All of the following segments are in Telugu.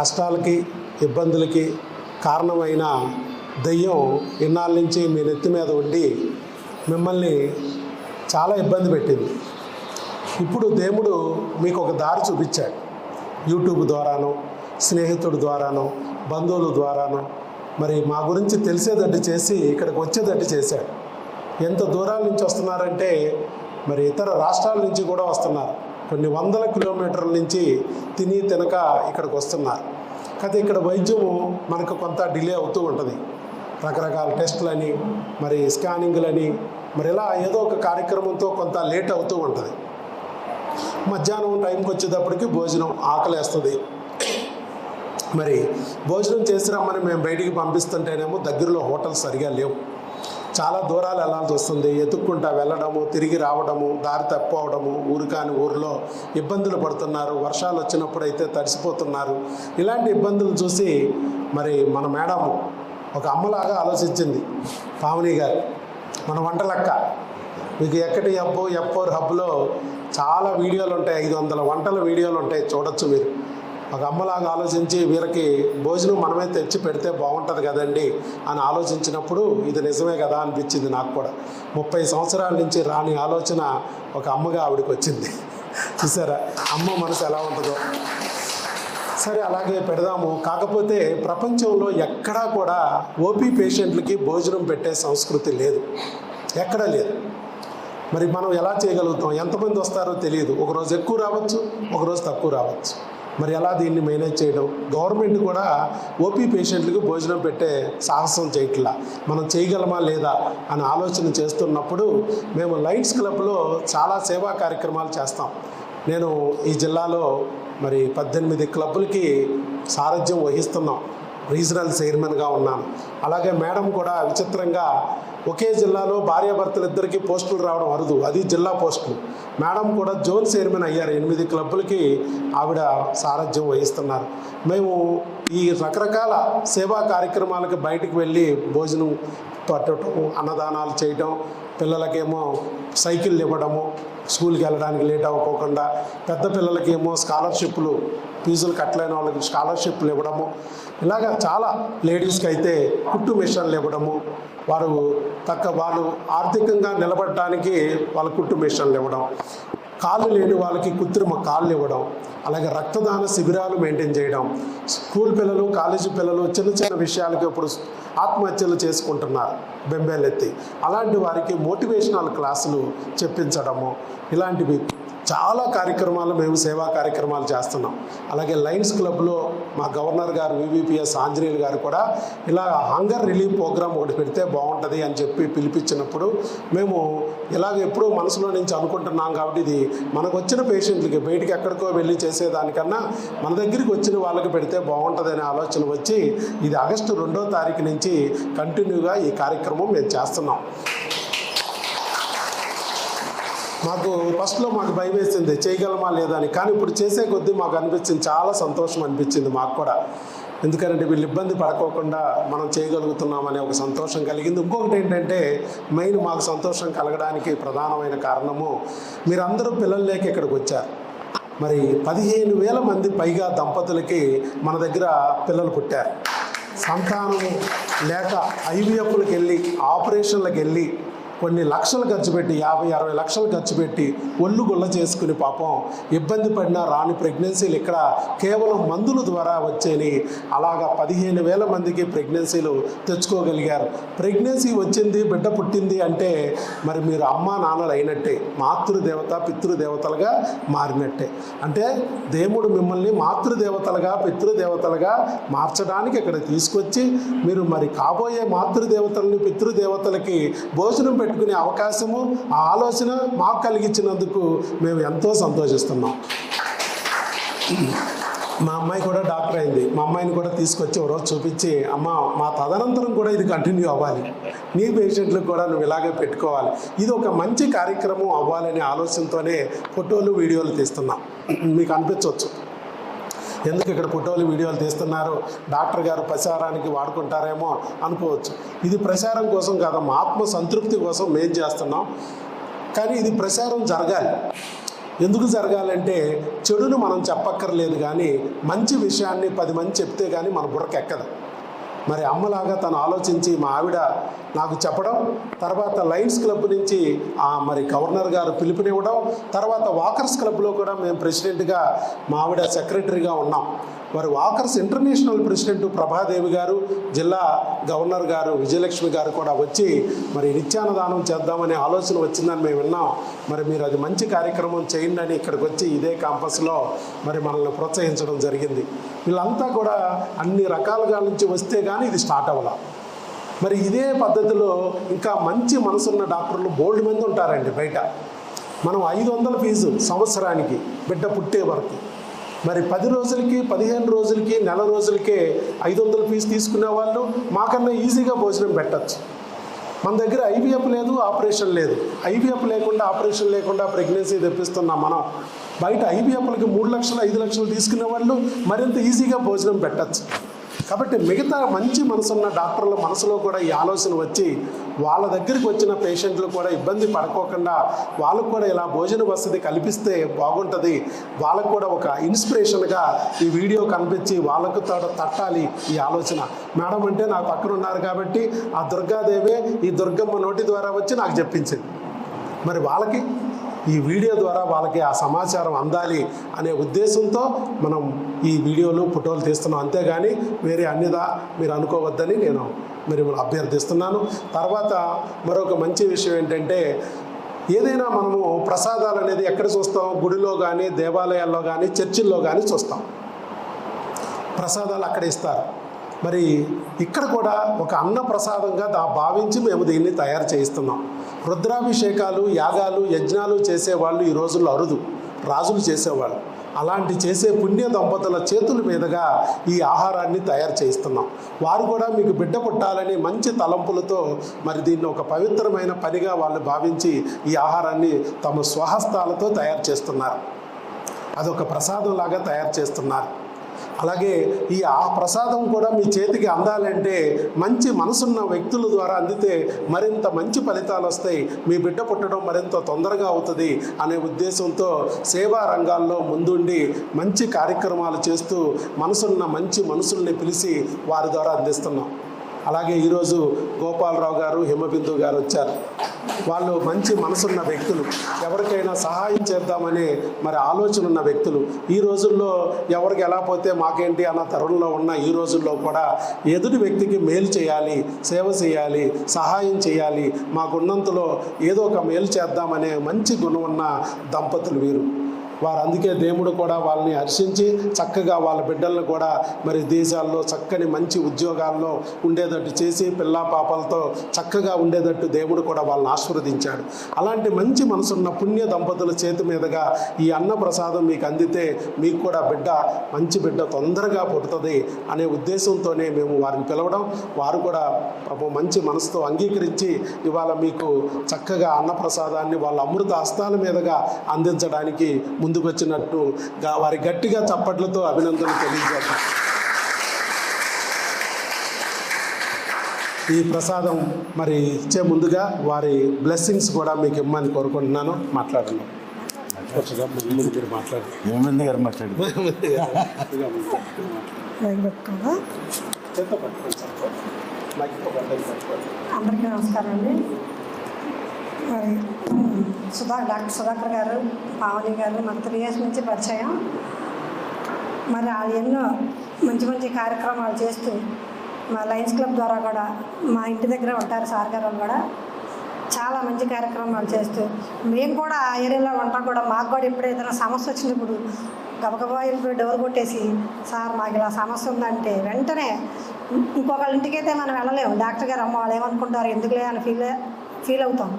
కష్టాలకి ఇబ్బందులకి కారణమైన దయ్యం ఇన్నాళ్ళ నుంచి మీ నెత్తి మీద ఉండి మిమ్మల్ని చాలా ఇబ్బంది పెట్టింది. ఇప్పుడు దేవుడు మీకు ఒక దారి చూపించాడు. యూట్యూబ్ ద్వారాను స్నేహితుడి ద్వారాను బంధువుల ద్వారాను మరి మా గురించి తెలిసేటట్టు చేసి ఇక్కడికి వచ్చేటట్టు చేశాడు. ఎంత దూరాల నుంచి వస్తున్నారంటే మరి ఇతర రాష్ట్రాల నుంచి కూడా వస్తున్నారు. కొన్ని వందల కిలోమీటర్ల నుంచి తిని తినక ఇక్కడికి వస్తున్నారు. కాకపోతే ఇక్కడ వైద్యము మనకు కొంత డిలే అవుతూ ఉంటుంది. రకరకాల టెస్టులని మరి స్కానింగ్లని మరి ఇలా ఏదో ఒక కార్యక్రమంతో కొంత లేట్ అవుతూ ఉంటుంది. మధ్యాహ్నం టైంకి వచ్చేటప్పటికి భోజనం ఆకలేస్తుంది. మరి భోజనం చేసి రమ్మని మేము బయటికి పంపిస్తుంటేనేమో దగ్గరలో హోటల్స్ సరిగా లేవు. చాలా దూరాలు వెళ్ళాల్సి వస్తుంది. ఎత్తుక్కుంటా వెళ్ళడము తిరిగి రావడము దారి తప్పుకోవడము ఊరు కాని ఊరిలో ఇబ్బందులు పడుతున్నారు. వర్షాలు వచ్చినప్పుడు అయితే తడిసిపోతున్నారు. ఇలాంటి ఇబ్బందులు చూసి మరి మన మేడం ఒక అమ్మలాగా ఆలోచించింది. పావని గారు మన వంటలక్క మీకు ఎక్కడి హబ్బు ఎఫోర్ హబ్లో చాలా వీడియోలు ఉంటాయి. ఐదు వందల వంటల వీడియోలు ఉంటాయి. చూడొచ్చు మీరు. ఒక అమ్మలాగా ఆలోచించి వీరికి భోజనం మనమే తెచ్చి పెడితే బాగుంటుంది కదండి అని ఆలోచించినప్పుడు ఇది నిజమే కదా అనిపించింది నాకు కూడా. ముప్పై సంవత్సరాల నుంచి రాని ఆలోచన ఒక అమ్మగా ఆవిడకి వచ్చింది. చూసారా? అమ్మ మనసు ఎలా ఉంటుందో. సరే అలాగే పెడదాము. కాకపోతే ప్రపంచంలో ఎక్కడా కూడా ఓపీ పేషెంట్లకి భోజనం పెట్టే సంస్కృతి లేదు. ఎక్కడా లేదు. మరి మనం ఎలా చేయగలుగుతాం? ఎంతమంది వస్తారో తెలియదు. ఒకరోజు ఎక్కువ రావచ్చు ఒకరోజు తక్కువ రావచ్చు. మరి ఎలా దీన్ని మేనేజ్ చేయడం? గవర్నమెంట్ కూడా ఓపీ పేషెంట్లకు భోజనం పెట్టే సాహసం చేయట్లా. మనం చేయగలమా లేదా అని ఆలోచన చేస్తున్నప్పుడు మేము లైన్స్ క్లబ్లో చాలా సేవా కార్యక్రమాలు చేస్తాం. నేను ఈ జిల్లాలో మరి పద్దెనిమిది క్లబ్బులకి సారథ్యం వహిస్తున్నాం. రీజనల్ చైర్మన్గా ఉన్నాను. అలాగే మేడం కూడా విచిత్రంగా ఒకే జిల్లాలో భార్యాభర్తలిద్దరికీ పోస్టులు రావడం అరుదు. అది జిల్లా పోస్టులు. మేడం కూడా జోన్ చైర్మన్ అయ్యారు. ఎనిమిది క్లబ్బులకి ఆవిడ సారథ్యం వహిస్తున్నారు. మేము ఈ రకరకాల సేవా కార్యక్రమాలకి బయటికి వెళ్ళి భోజనం పట్టడం అన్నదానాలు చేయటం పిల్లలకేమో సైకిళ్ళు ఇవ్వడము స్కూల్కి వెళ్ళడానికి లేట్ అవ్వకోకుండా పెద్ద పిల్లలకేమో స్కాలర్షిప్లు ఫీజులు కట్టలేని వాళ్ళకి స్కాలర్షిప్లు ఇవ్వడము. ఇలాగ చాలా లేడీస్కి అయితే కుట్టు మిషన్లు ఇవ్వడము. వారు తక్క వాళ్ళు ఆర్థికంగా నిలబడడానికి వాళ్ళ కుట్టు మిషన్లు ఇవ్వడం. కాళ్ళు లేని వాళ్ళకి కృత్రిమ కాళ్ళు ఇవ్వడం. అలాగే రక్తదాన శిబిరాలు మెయింటైన్ చేయడం. స్కూల్ పిల్లలు కాలేజీ పిల్లలు చిన్న చిన్న విషయాలకి ఇప్పుడు ఆత్మహత్యలు చేసుకుంటున్నారు బెంబేలెత్తి. అలాంటి వారికి మోటివేషనల్ క్లాసులు చెప్పించడము ఇలాంటివి చాలా కార్యక్రమాలు మేము సేవా కార్యక్రమాలు చేస్తున్నాం. అలాగే లయన్స్ క్లబ్లో మా గవర్నర్ గారు వివిపిఎస్ ఆంజనేయులు గారు కూడా ఇలా హంగర్ రిలీఫ్ ప్రోగ్రామ్ ఒకటి పెడితే బాగుంటుంది అని చెప్పి పిలిపించినప్పుడు మేము ఇలాగ ఎప్పుడూ మనసులో నుంచి అనుకుంటున్నాం కాబట్టి ఇది మనకు వచ్చిన పేషెంట్లకి బయటికి ఎక్కడికో వెళ్ళి చేసేదానికన్నా మన దగ్గరికి వచ్చిన వాళ్ళకి పెడితే బాగుంటుంది అనే ఆలోచన వచ్చి ఇది ఆగస్టు రెండో తారీఖు నుంచి కంటిన్యూగా ఈ కార్యక్రమం మేము చేస్తున్నాం. మాకు ఫస్ట్లో మాకు భయం వేసింది చేయగలమా లేదా అని. కానీ ఇప్పుడు చేసే కొద్దీ మాకు అనిపించింది చాలా సంతోషం అనిపించింది మాకు కూడా. ఎందుకంటే వీళ్ళు ఇబ్బంది పడుకోకుండా మనం చేయగలుగుతున్నామనే ఒక సంతోషం కలిగింది. ఇంకొకటి ఏంటంటే మెయిన్ మాకు సంతోషం కలగడానికి ప్రధానమైన కారణము మీరందరూ పిల్లలు లేక ఇక్కడికి వచ్చారు. మరి పదిహేను వేల మంది పైగా దంపతులకి మన దగ్గర పిల్లలు పుట్టారు. సంతానం లేక ఐవీఎఫ్లకు వెళ్ళి ఆపరేషన్లకు వెళ్ళి కొన్ని లక్షలు ఖర్చు పెట్టి యాభై అరవై లక్షలు ఖర్చు పెట్టి ఒళ్ళు గుల్ల చేసుకుని పాపం ఇబ్బంది పడిన రాని ప్రెగ్నెన్సీలు ఇక్కడ కేవలం మందుల ద్వారా వచ్చేని. అలాగా పదిహేను వేల మందికి ప్రెగ్నెన్సీలు తెచ్చుకోగలిగారు. ప్రెగ్నెన్సీ వచ్చింది బిడ్డ పుట్టింది అంటే మరి మీరు అమ్మ నాన్నలు అయినట్టే మాతృదేవత పితృదేవతలుగా మారినట్టే. అంటే దేవుడు మిమ్మల్ని మాతృదేవతలుగా పితృదేవతలుగా మార్చడానికి ఇక్కడ తీసుకొచ్చి మీరు మరి కాబోయే మాతృదేవతలని పితృదేవతలకి భోజనం పెట్టి పెట్టుకునే అవకాశము ఆ ఆలోచన మాకు కలిగించినందుకు మేము ఎంతో సంతోషిస్తున్నాం. మా అమ్మాయి కూడా డాక్టర్ అయింది. మా అమ్మాయిని కూడా తీసుకొచ్చి ఒకరోజు చూపించి అమ్మ మా తదనంతరం కూడా ఇది కంటిన్యూ అవ్వాలి. నీ పేషెంట్లకు కూడా నువ్వు ఇలాగే పెట్టుకోవాలి. ఇది ఒక మంచి కార్యక్రమం అవ్వాలనే ఆలోచనతోనే ఫోటోలు వీడియోలు తీస్తున్నాం. మీకు అనిపించవచ్చు. ఎందుకు ఇక్కడ ఫోటోలు వీడియోలు తీస్తున్నారు? డాక్టర్ గారు ప్రచారానికి వాడుకుంటారేమో అనుకోవచ్చు. ఇది ప్రచారం కోసం కాదమ్మా ఆత్మ సంతృప్తి కోసం మేం చేస్తున్నాం. కానీ ఇది ప్రచారం జరగాలి. ఎందుకు జరగాలంటే చెడును మనం చెప్పక్కర్లేదు కానీ మంచి విషయాన్ని పది మంది చెప్తే కానీ మన బుర్రకెక్కదు. మరి అమ్మలాగా తను ఆలోచించి మా ఆవిడ నాకు చెప్పడం తర్వాత లయన్స్ క్లబ్ నుంచి ఆ మరి గవర్నర్ గారు పిలుపునివ్వడం తర్వాత వాకర్స్ క్లబ్లో కూడా మేము ప్రెసిడెంట్గా మా ఆవిడ సెక్రటరీగా ఉన్నాం. మరి వాకర్స్ ఇంటర్నేషనల్ ప్రెసిడెంట్ ప్రభాదేవి గారు జిల్లా గవర్నర్ గారు విజయలక్ష్మి గారు కూడా వచ్చి మరి నిత్యాన్నదానం చేద్దామనే ఆలోచన వచ్చిందని మేము విన్నాం. మరి మీరు అది మంచి కార్యక్రమం చేయండి అని ఇక్కడికి వచ్చి ఇదే క్యాంపస్లో మరి మనల్ని ప్రోత్సహించడం జరిగింది. వీళ్ళంతా కూడా అన్ని రకాలుగా నుంచి వస్తే కానీ ఇది స్టార్ట్ అవ్వాల. మరి ఇదే పద్ధతిలో ఇంకా మంచి మనసున్న డాక్టర్లు బోల్డ్ మంది ఉంటారండి బయట. మనం ఐదు వందల ఫీజు సంవత్సరానికి బిడ్డ పుట్టే వరకు. మరి పది రోజులకి పదిహేను రోజులకి నెల రోజులకే ఐదు వందల ఫీజు తీసుకునే వాళ్ళు మాకన్నా ఈజీగా భోజనం పెట్టచ్చు. మన దగ్గర ఐవీఎఫ్ లేదు ఆపరేషన్ లేదు. ఐవీఎఫ్ లేకుండా ఆపరేషన్ లేకుండా ప్రెగ్నెన్సీ తెప్పిస్తున్నాం మనం బయట ఐబీఎఫ్లకి మూడు లక్షలు ఐదు లక్షలు తీసుకునే వాళ్ళు మరింత ఈజీగా భోజనం పెట్టచ్చు. కాబట్టి మిగతా మంచి మనసున్న డాక్టర్ల మనసులో కూడా ఈ ఆలోచన వచ్చి వాళ్ళ దగ్గరికి వచ్చిన పేషెంట్లు కూడా ఇబ్బంది పడుకోకుండా వాళ్ళకు కూడా ఇలా భోజన వసతి కల్పిస్తే బాగుంటుంది. వాళ్ళకు కూడా ఒక ఇన్స్పిరేషన్గా ఈ వీడియో కనిపించి వాళ్ళకు తోడ తట్టాలి ఈ ఆలోచన. మేడం అంటే నా పక్కన ఉన్నారు కాబట్టి ఆ దుర్గాదేవే ఈ దుర్గమ్మ నోటి ద్వారా వచ్చి నాకు చెప్పించింది. మరి వాళ్ళకి ఈ వీడియో ద్వారా వాళ్ళకి ఆ సమాచారం అందాలి అనే ఉద్దేశంతో మనం ఈ వీడియోలు ఫోటోలు తీస్తున్నాం. అంతేగాని వేరే అన్నిదా మీరు అనుకోవద్దని నేను మరి అభ్యర్థిస్తున్నాను. తర్వాత మరొక మంచి విషయం ఏంటంటే ఏదైనా మనము ప్రసాదాలు అనేది ఎక్కడ చూస్తాం? గుడిలో కానీ దేవాలయాల్లో కానీ చర్చిల్లో కానీ చూస్తాం. ప్రసాదాలు అక్కడ ఇస్తారు. మరి ఇక్కడ కూడా ఒక అన్న ప్రసాదంగా దా భావించి మేము దీన్ని తయారు చేయిస్తున్నాం. రుద్రాభిషేకాలు యాగాలు యజ్ఞాలు చేసేవాళ్ళు ఈ రోజుల్లో అరుదు. రాజులు చేసేవాళ్ళు. అలాంటి చేసే పుణ్య దంపతుల చేతుల మీదుగా ఈ ఆహారాన్ని తయారు చేయిస్తున్నాం. వారు కూడా మీకు బిడ్డ పుట్టాలని మంచి తలంపులతో మరి దీన్ని ఒక పవిత్రమైన పనిగా వాళ్ళు భావించి ఈ ఆహారాన్ని తమ స్వహస్తాలతో తయారు చేస్తున్నారు. అదొక ప్రసాదం లాగా తయారు చేస్తున్నారు. అలాగే ఈ ఆ ప్రసాదం కూడా మీ చేతికి అందాలంటే మంచి మనసున్న వ్యక్తుల ద్వారా అందితే మరింత మంచి ఫలితాలు వస్తాయి. మీ బిడ్డ పుట్టడం మరింత తొందరగా అవుతుంది అనే ఉద్దేశంతో సేవా రంగాల్లో ముందుండి మంచి కార్యక్రమాలు చేస్తూ మనసున్న మంచి మనుషుల్ని పిలిచి వారి ద్వారా అందిస్తున్నాం. అలాగే ఈరోజు గోపాలరావు గారు హిమబిందు గారు వచ్చారు. వాళ్ళు మంచి మనసున్న వ్యక్తులు. ఎవరికైనా సహాయం చేద్దామనే మరి ఆలోచన ఉన్న వ్యక్తులు. ఈ రోజుల్లో ఎవరికి ఎలా పోతే మాకేంటి అన్న తరుణంలో ఉన్న ఈ రోజుల్లో కూడా ఎదుటి వ్యక్తికి మేలు చేయాలి సేవ చేయాలి సహాయం చేయాలి. మాకున్నంతలో ఏదో ఒక మేలు చేద్దామనే మంచి గుణం ఉన్న దంపతులు వీరు. వారు అందుకే దేవుడు కూడా వాళ్ళని హర్షించి చక్కగా వాళ్ళ బిడ్డలను కూడా మరి దేశాల్లో చక్కని మంచి ఉద్యోగాల్లో ఉండేటట్టు చేసి పిల్లా పాపలతో చక్కగా ఉండేటట్టు దేవుడు కూడా వాళ్ళని ఆశీర్వదించాడు. అలాంటి మంచి మనసున్న పుణ్య దంపతుల చేతి మీదుగా ఈ అన్న ప్రసాదం మీకు అందితే మీకు కూడా బిడ్డ మంచి బిడ్డ తొందరగా పుడుతుంది అనే ఉద్దేశంతోనే మేము వారిని పిలవడం. వారు కూడా మంచి మనసుతో అంగీకరించి ఇవాళ మీకు చక్కగా అన్నప్రసాదాన్ని వాళ్ళ అమృత హస్తాల మీదుగా అందించడానికి ముందుకు వచ్చినట్టు వారి గట్టిగా చప్పట్లతో అభినందనలు తెలియజేద్దాం. ఈ ప్రసాదం మరి ఇచ్చే ముందుగా వారి బ్లెస్సింగ్స్ కూడా మీకు ఇమ్మని కోరుకుంటున్నాను. గారు మాట్లాడు పట్టుకోండి. అందరికీ నమస్కారం అండి. సుధా డాక్టర్ సుధాకర్ గారు పావని గారు నాకు త్రీ ఇయర్స్ నుంచి పరిచయం. మరి వాళ్ళు ఎన్నో మంచి మంచి కార్యక్రమాలు చేస్తూ మా లయన్స్ క్లబ్ ద్వారా కూడా మా ఇంటి దగ్గర ఉంటారు సార్ గారు వాళ్ళు కూడా. చాలా మంచి కార్యక్రమాలు చేస్తూ మేము కూడా ఆ ఏరియాలో ఉంటాం కూడా. మాకు కూడా ఎప్పుడు ఏదైనా సమస్య వచ్చినప్పుడు గబగబా వెళ్ళిపోయి డోర్ కొట్టేసి సార్ మాకు ఇలా సమస్య ఉందంటే వెంటనే ఇంకొకళ్ళ ఇంటికైతే మనం వెళ్ళలేము. డాక్టర్ గారు అమ్మ వాళ్ళు ఏమనుకుంటారు? ఎందుకులే అని ఫీల్ ఫీల్ అవుతాం.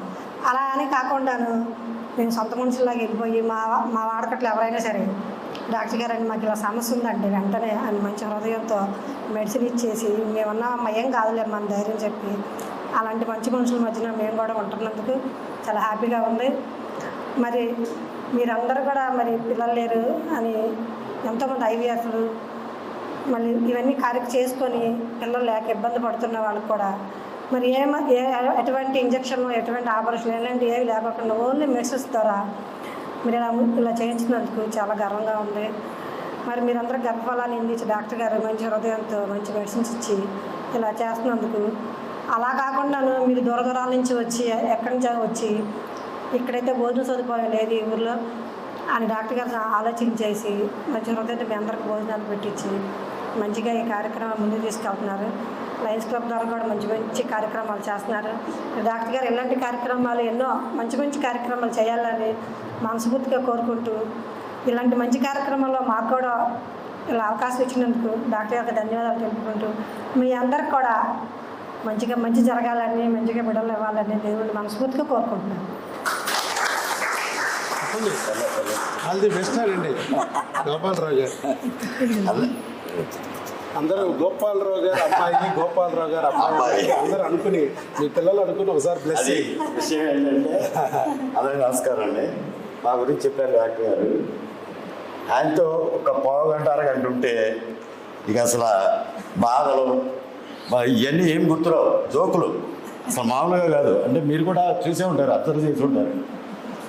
అలా అని కాకుండాను నేను సొంత మనుషుల్లాగా వెళ్ళిపోయి మా మా వాడకట్లు ఎవరైనా సరే డాక్టర్ గారు అని మాకు ఇలా సమస్య ఉందంటే వెంటనే అని మంచి హృదయంతో మెడిసిన్ ఇచ్చేసి మేమన్నా మయం ఏం కాదులే మన ధైర్యం చెప్పి అలాంటి మంచి మనుషుల మధ్యన మేము కూడా ఉంటున్నందుకు చాలా హ్యాపీగా ఉంది. మరి మీరందరూ కూడా మరి పిల్లలు లేరు అని ఎంతోమంది ఐవీఎఫ్లు మళ్ళీ ఇవన్నీ కరెక్ట్ చేసుకొని పిల్లలు లేక ఇబ్బంది పడుతున్న వాళ్ళకి కూడా మరి ఏమ ఏ ఎటువంటి ఇంజక్షన్ ఎటువంటి ఆపరేషన్ ఎలాంటి ఏవి లేకుండా ఓన్లీ మెడిసిన్స్ ద్వారా మీరు ఇలా ఇలా చేయించినందుకు చాలా గర్వంగా ఉంది. మరి మీరందరూ గర్భఫలాన్ని అందించి డాక్టర్ గారు మంచి హృదయంతో మంచి మెడిసిన్స్ ఇచ్చి ఇలా చేస్తున్నందుకు అలా కాకుండా మీరు దూర దూరాల నుంచి వచ్చి ఎక్కడి నుంచి వచ్చి ఇక్కడైతే భోజనం సదుపాయం లేదు ఈ ఊర్లో అని డాక్టర్ గారు ఆలోచించేసి మంచి హృదయంతో మీ అందరికి భోజనాలు పెట్టించి మంచిగా ఈ కార్యక్రమం ముందుకు తీసుకెళ్తున్నారు. లయన్స్ క్లబ్ ద్వారా కూడా మంచి మంచి కార్యక్రమాలు చేస్తున్నారు. డాక్టర్ గారు ఇలాంటి కార్యక్రమాలు ఎన్నో మంచి మంచి కార్యక్రమాలు చేయాలని మనస్ఫూర్తిగా కోరుకుంటూ ఇలాంటి మంచి కార్యక్రమాల్లో మాకు కూడా ఇలా అవకాశం ఇచ్చినందుకు డాక్టర్ గారికి ధన్యవాదాలు తెలుపుకుంటూ మీ అందరికి కూడా మంచిగా మంచి జరగాలని మంచిగా బిడ్డలు ఇవ్వాలని దేవుడిని మనస్ఫూర్తిగా కోరుకుంటున్నాను. చెప్పండి ఆల్ ది బెస్ట్ అండి. గోపాలరావు గారు. అందరూ గోపాలరావు గారు అమ్మాయి గోపాలరావు గారు అమ్మాయి. అందరూ అనుకుని మీ పిల్లలు అనుకుని ఒకసారి బ్లెస్ విషయం ఏంటంటే అందరికీ నమస్కారం అండి. మా గురించి చెప్పారు డాక్టర్ గారు. ఆయనతో ఒక పావు గంట అరగంట ఉంటే ఇక అసలు బాధలు ఇవన్నీ ఏం గుర్తురావు జోకులు. అసలు మామూలుగా కాదు. అంటే మీరు కూడా చూసే ఉంటారు అబ్జర్వ్ చేసి ఉంటారు.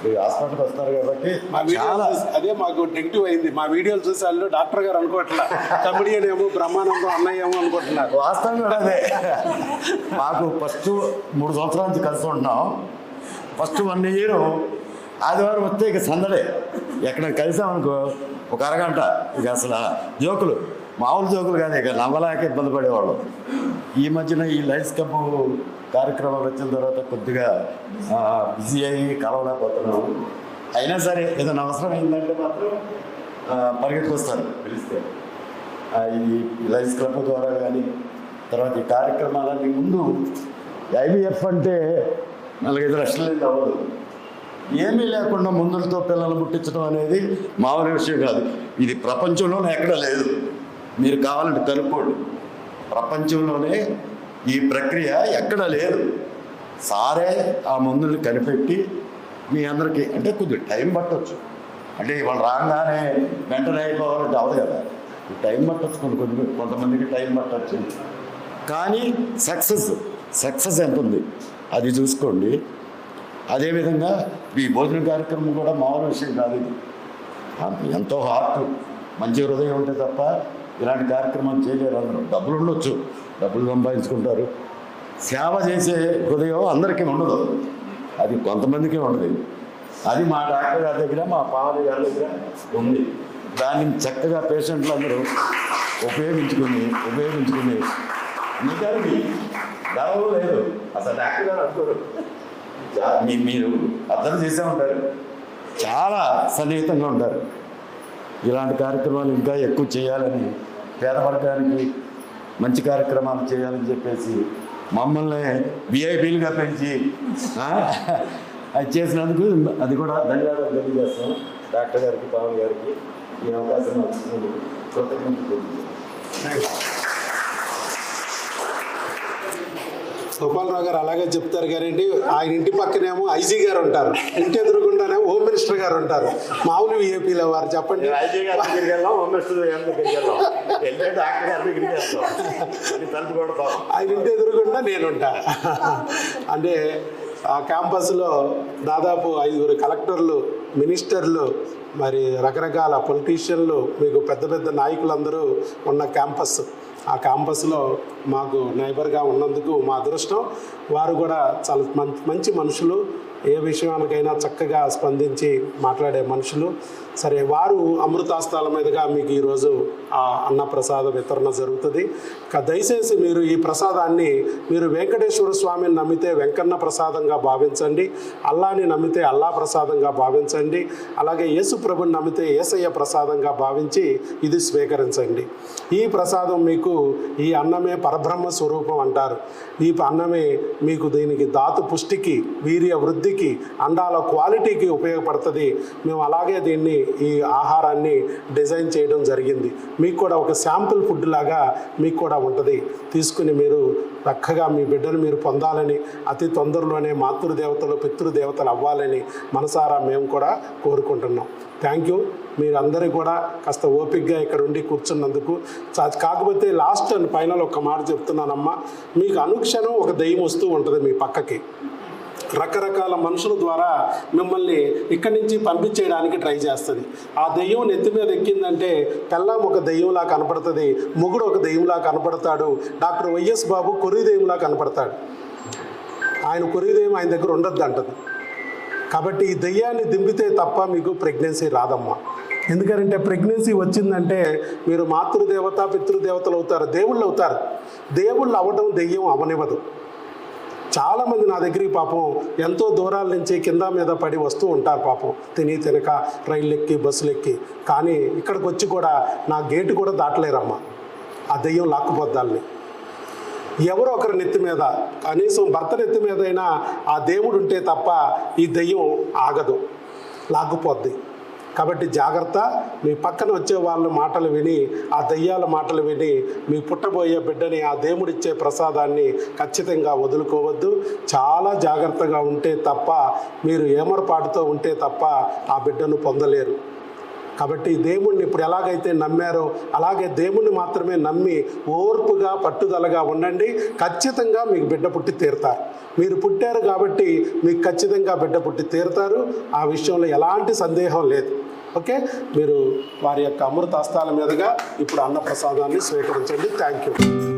మీరు హాస్పిటల్కి వస్తారు కాబట్టి మా వీడియో అదే మాకు నెగిటివ్ అయింది. మా వీడియోలు చూసి వాళ్ళు డాక్టర్ గారు అనుకోవట్లా. కమిడియన్ ఏమో బ్రహ్మానందం అన్నయ్య ఏమో అనుకుంటున్నారు వాస్తవం కూడా అదే. మాకు ఫస్ట్ మూడు సంవత్సరాల నుంచి కలిసి ఉంటున్నాం. First one year. ఆదివారం వస్తే ఇక సందడే. ఎక్కడ కలిసామనుకో ఒక అరగంట. ఇక అసలు జోకులు మామూలు జోకులు కాదు ఇక నవ్వలేక ఇబ్బంది పడేవాళ్ళు. ఈ మధ్యన ఈ లైన్స్ క్లబ్ కార్యక్రమాలు వచ్చిన తర్వాత కొద్దిగా బిజీ అయ్యి కలవలేకపోతున్నాం అయినా సరే ఏదైనా అవసరం అయిందంటే మాత్రం పరిగెత్తుకొస్తారు పిలిస్తే. ఈ లైన్స్ క్లబ్ ద్వారా కానీ తర్వాత ఈ కార్యక్రమాలన్నీ ముందు ఐవీఎఫ్ అంటే నాలుగైదు లక్షలు లేదు అవ్వదు ఏమీ లేకుండా ముందులతో పిల్లలు ముట్టించడం అనేది మామూలు విషయం కాదు. ఇది ప్రపంచంలోనే ఎక్కడ లేదు. మీరు కావాలంటే కనుక్కోండి. ప్రపంచంలోనే ఈ ప్రక్రియ ఎక్కడ లేదు. సారే ఆ మందుల్ని కనిపెట్టి మీ అందరికీ అంటే కొద్దిగా టైం పట్టవచ్చు అంటే వాళ్ళు రాగానే వెంటనే అయిపోవాలంటే అవదు కదా. టైం పట్టచ్చు కొన్ని కొన్ని కొంతమందికి టైం పట్టచ్చు. కానీ సక్సెస్ సక్సెస్ ఎంత ఉంది? అది చూసుకోండి. అదేవిధంగా ఈ భోజన కార్యక్రమం కూడా మామూలు విషయం కాదు ఇది. ఎంతో హార్ట్ మంచి హృదయం ఉంటే తప్ప ఇలాంటి కార్యక్రమం చేయలేరు అందరూ డబ్బులు ఉండొచ్చు. డబ్బులు సంపాదించుకుంటారు. సేవ చేసే హృదయం అందరికీ ఉండదు. అది కొంతమందికే ఉండదు. అది మా డాక్టర్ గారి దగ్గర మా పావలి గారి దగ్గర ఉంది. దాన్ని చక్కగా పేషెంట్లు అందరూ ఉపయోగించుకుని ఉపయోగించుకుని మీకారికి గర్వం లేదు. అసలు డాక్టర్ గారు అనుకోరు. మీ- మీరు అర్థం చేసే ఉంటారు. చాలా సన్నిహితంగా ఉంటారు. ఇలాంటి కార్యక్రమాలు ఇంకా ఎక్కువ చేయాలని పేద వర్గానికి మంచి కార్యక్రమాలు చేయాలని చెప్పేసి మమ్మల్ని విఐపీలుగా పెంచి అది చేసినందుకు అది కూడా ధన్యవాదాలు తెలియజేస్తాం. డాక్టర్ గారికి పవన్ గారికి ఈ అవకాశం ఇచ్చినందుకు కృతజ్ఞతలు గోపాలరావు గారు అలాగే చెప్తారు కానీ ఆయన ఇంటి పక్కనేమో ఐజీ గారు ఉంటారు. ఇంటి ఎదురుగుండానే హోమ్ మినిస్టర్ గారు ఉంటారు. మామూలు విఏపీలో వారు చెప్పండి. ఆయన ఇంటి ఎదురుగుండా నేనుంటా అంటే ఆ క్యాంపస్లో దాదాపు ఐదుగురు కలెక్టర్లు మినిస్టర్లు మరి రకరకాల పొలిటీషియన్లు మీకు పెద్ద పెద్ద నాయకులందరూ ఉన్న క్యాంపస్. ఆ క్యాంపస్లో మాకు నైబర్గా ఉన్నందుకు మా అదృష్టం. వారు కూడా చాలా మంచి మనుషులు. ఏ విషయానికైనా చక్కగా స్పందించి మాట్లాడే మనుషులు. సరే వారు అమృతాస్తాల మీదుగా మీకు ఈరోజు ఆ అన్నప్రసాద వితరణ జరుగుతుంది. దయచేసి మీరు ఈ ప్రసాదాన్ని మీరు వెంకటేశ్వర స్వామిని నమ్మితే వెంకన్న ప్రసాదంగా భావించండి. అల్లాని నమ్మితే అల్లా ప్రసాదంగా భావించండి. అలాగే యేసు ప్రభుని నమ్మితే ఏసయ్య ప్రసాదంగా భావించి ఇది స్వీకరించండి. ఈ ప్రసాదం మీకు ఈ అన్నమే పరబ్రహ్మ స్వరూపం అంటారు. ఈ అన్నమే మీకు దీనికి ధాతు పుష్టికి వీర్య వృద్ధికి అండాల క్వాలిటీకి ఉపయోగపడుతుంది. మేము అలాగే దీన్ని ఈ ఆహారాన్ని డిజైన్ చేయడం జరిగింది. మీకు కూడా ఒక శాంపుల్ ఫుడ్ లాగా మీకు కూడా ఉంటుంది. తీసుకుని మీరు చక్కగా మీ బిడ్డను మీరు పొందాలని అతి తొందరలోనే మాతృదేవతలు పితృదేవతలు అవ్వాలని మనసారా మేము కూడా కోరుకుంటున్నాం. థ్యాంక్ యూ మీరందరూ కూడా కాస్త ఓపిక్గా ఇక్కడ ఉండి కూర్చున్నందుకు. చా- కాకపోతే లాస్ట్ అండ్ ఫైనల్ ఒక మాట చెప్తున్నానమ్మా. మీకు అనుక్షణం ఒక దెయ్యం వస్తూ ఉంటుంది మీ పక్కకి. రకరకాల మనుషుల ద్వారా మిమ్మల్ని ఇక్కడి నుంచి పంపించేయడానికి ట్రై చేస్తుంది. ఆ దెయ్యం నెత్తి మీద ఎక్కిందంటే పెళ్ళాం ఒక దెయ్యంలా కనపడుతుంది మొగుడు ఒక దెయ్యంలా కనపడతాడు డాక్టర్ వైఎస్ బాబు కొరి దెయ్యంలా కనపడతాడు. ఆయన కొరి దెయ్యం ఆయన దగ్గర ఉండద్దు అంటది కాబట్టి ఈ దెయ్యాన్ని దింపితే తప్ప మీకు ప్రెగ్నెన్సీ రాదమ్మా. ఎందుకంటే ప్రెగ్నెన్సీ వచ్చిందంటే మీరు మాతృదేవత పితృదేవతలు అవుతారు దేవుళ్ళు అవుతారు. దేవుళ్ళు అవ్వడం దెయ్యం అవనివ్వదు. చాలామంది నా దగ్గరికి పాపం ఎంతో దూరాల నుంచి కింద మీద పడి వస్తూ ఉంటారు పాపం. తిని తినక రైళ్ళు ఎక్కి బస్సులు ఎక్కి కానీ ఇక్కడికి వచ్చి కూడా నా గేటు కూడా దాటలేరమ్మా. ఆ దెయ్యం లాక్కుపోద్దాల్ని ఎవరో ఒకరి నెత్తి మీద కనీసం భర్త నెత్తి మీదైనా ఆ దేవుడు ఉంటే తప్ప ఈ దెయ్యం ఆగదు. లాక్కుపోద్ది. కాబట్టి జాగ్రత్త. మీ పక్కన వచ్చే వాళ్ళ మాటలు విని ఆ దయ్యాల మాటలు విని మీ పుట్టబోయే బిడ్డని ఆ దేవుడిచ్చే ప్రసాదాన్ని ఖచ్చితంగా వదులుకోవద్దు. చాలా జాగ్రత్తగా ఉంటే తప్ప మీరు ఏమరపాటుతో ఉంటే తప్ప ఆ బిడ్డను పొందలేరు. కాబట్టి దేవుణ్ణి ఇప్పుడు ఎలాగైతే నమ్మారో అలాగే దేవుణ్ణి మాత్రమే నమ్మి ఓర్పుగా పట్టుదలగా ఉండండి. ఖచ్చితంగా మీకు బిడ్డ పుట్టి తీరుతారు. మీరు పుట్టారు కాబట్టి మీకు ఖచ్చితంగా బిడ్డ పుట్టి తీరుతారు. ఆ విషయంలో ఎలాంటి సందేహం లేదు. ఓకే? మీరు వారి యొక్క అమృత హస్తాల మీదుగా ఇప్పుడు అన్నప్రసాదాన్ని స్వీకరించండి. Thank you.